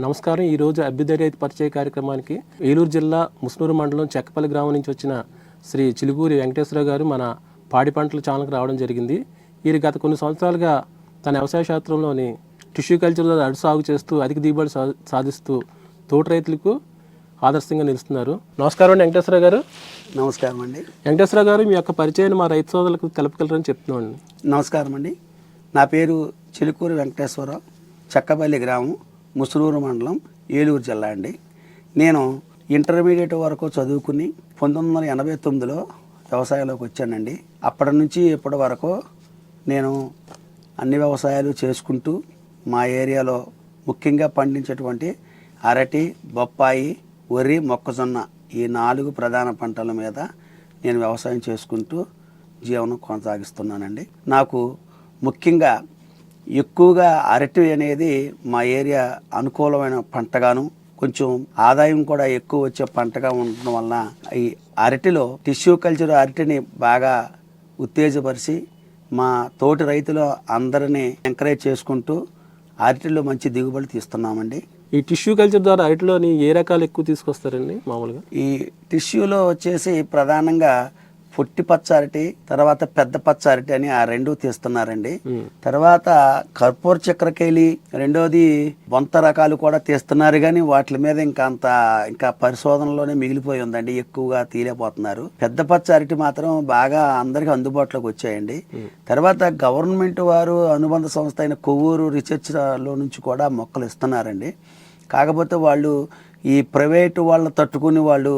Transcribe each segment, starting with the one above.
నమస్కారం. ఈరోజు అభ్యుదయ రైతు పరిచయ కార్యక్రమానికి ఏలూరు జిల్లా ముస్నూరు మండలం చెక్కపల్లి గ్రామం నుంచి వచ్చిన శ్రీ చిలుకూరి వెంకటేశ్వరరావు గారు మన పాడి పంటల ఛానల్కి రావడం జరిగింది. వీరు గత కొన్ని సంవత్సరాలుగా తన వ్యవసాయ శాస్త్రంలోని టిష్యూ కల్చర్ అడు సాగు చేస్తూ అధిక దిగుబడి సా- సాధిస్తూ తోట రైతులకు ఆదర్శంగా నిలుస్తున్నారు. నమస్కారం అండి వెంకటేశ్వర గారు. నమస్కారం అండి. వెంకటేశ్వర గారు మీ యొక్క పరిచయాన్ని మా రైతు సోదరులకు తెలపగలరని చెప్తున్నామండి నమస్కారం అండి. నా పేరు చిలుకూరి వెంకటేశ్వరరావు చక్కపల్లి గ్రామం. ముసురూరు మండలం ఏలూరు జిల్లా అండి. నేను ఇంటర్మీడియట్ వరకు చదువుకుని పంతొమ్మిది వందల ఎనభై తొమ్మిదిలో వ్యవసాయంలోకి వచ్చానండి. అప్పటి నుంచి ఇప్పటి వరకు నేను అన్ని వ్యవసాయాలు చేసుకుంటూ మా ఏరియాలో ముఖ్యంగా పండించేటువంటి అరటి బొప్పాయి వరి మొక్కజొన్న ఈ నాలుగు ప్రధాన పంటల మీద నేను వ్యవసాయం చేసుకుంటూ జీవనం కొనసాగిస్తున్నానండి. నాకు ముఖ్యంగా ఎక్కువగా అరటి అనేది మా ఏరియా అనుకూలమైన పంటగాను కొంచెం ఆదాయం కూడా ఎక్కువ వచ్చే పంటగా ఉండడం వలన ఈ అరటిలో టిష్యూ కల్చర్ అరటిని బాగా ఉత్తేజపరిచి మా తోటి రైతులు అందరినీ ఎంకరేజ్ చేసుకుంటూ అరటిలో మంచి దిగుబడి తీస్తున్నామండి. ఈ టిష్యూ కల్చర్ ద్వారా అరటిలోని ఏ రకాలు ఎక్కువ తీసుకొస్తారండి మామూలుగా? ఈ టిష్యూలో వచ్చేసి ప్రధానంగా పొట్టి పచ్చ అరటి తర్వాత పెద్ద పచ్చ అరటి అని ఆ రెండు తీస్తున్నారండి. తర్వాత కర్పూర చక్రకేళి రెండోది బొంత రకాలు కూడా తీస్తున్నారు కానీ వాటి మీద ఇంకా అంత ఇంకా పరిశోధనలోనే మిగిలిపోయి ఉందండి ఎక్కువగా తీలేకపోతున్నారు పెద్ద పచ్చ అరటి మాత్రం బాగా అందరికి అందుబాటులోకి వచ్చాయండి. తర్వాత గవర్నమెంట్ వారు అనుబంధ సంస్థ అయిన కొవ్వూరు రీసెర్చ్లో నుంచి కూడా మొక్కలు ఇస్తున్నారండి. కాకపోతే వాళ్ళు ఈ ప్రైవేటు వాళ్ళని తట్టుకుని వాళ్ళు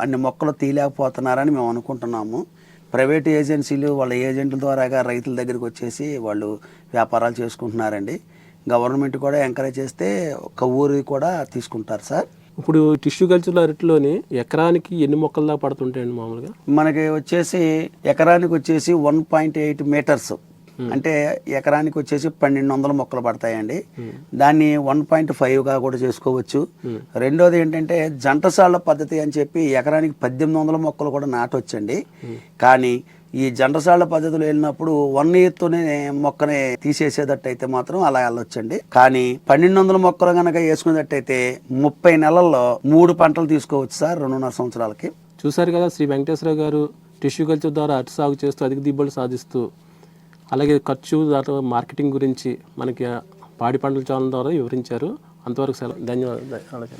అన్ని మొక్కలు తీయలేకపోతున్నారని మేము అనుకుంటున్నాము. ప్రైవేట్ ఏజెన్సీలు వాళ్ళ ఏజెంట్ల ద్వారాగా రైతుల దగ్గరికి వచ్చేసి వాళ్ళు వ్యాపారాలు చేసుకుంటున్నారండి. గవర్నమెంట్ కూడా ఎంకరేజ్ చేస్తే ఒక ఊరి కూడా తీసుకుంటారు సార్. ఇప్పుడు టిష్యూ కల్చర్ అరటిలోని ఎకరానికి ఎన్ని మొక్కలు దాకా పడుతుంటాయండి మామూలుగా? మనకి వచ్చేసి ఎకరానికి వచ్చేసి వన్ పాయింట్ ఎయిట్ మీటర్స్ అంటే ఎకరానికి వచ్చేసి పన్నెండు వందల మొక్కలు పడతాయండి. దాన్ని వన్ పాయింట్ ఫైవ్గా కూడా చేసుకోవచ్చు. రెండోది ఏంటంటే జంటసాళ్ళ పద్ధతి అని చెప్పి ఎకరానికి పద్దెనిమిది వందల మొక్కలు కూడా నాటొచ్చండి. కానీ ఈ జంటసాళ్ళ పద్ధతిలో వెళ్ళినప్పుడు వన్ ఇయర్తోనే మొక్కని తీసేసేటట్టయితే మాత్రం అలా వెళ్ళొచ్చండి. కానీ పన్నెండు వందల మొక్కలు కనుక వేసుకునేటట్టయితే ముప్పై నెలల్లో మూడు పంటలు తీసుకోవచ్చు సార్ రెండున్నర సంవత్సరాలకి. చూశారు కదా శ్రీ వెంకటేశ్వర గారు టిష్యూ కల్చర్ ద్వారా అరటి సాగు చేస్తూ అధిక దిగుబడి సాధిస్తూ అలాగే ఖర్చు తర్వాత మార్కెటింగ్ గురించి మనకి పాడి పంటల ఛానల్ ద్వారా వివరించారు. అంతవరకు సెలవు. ధన్యవాదాలు.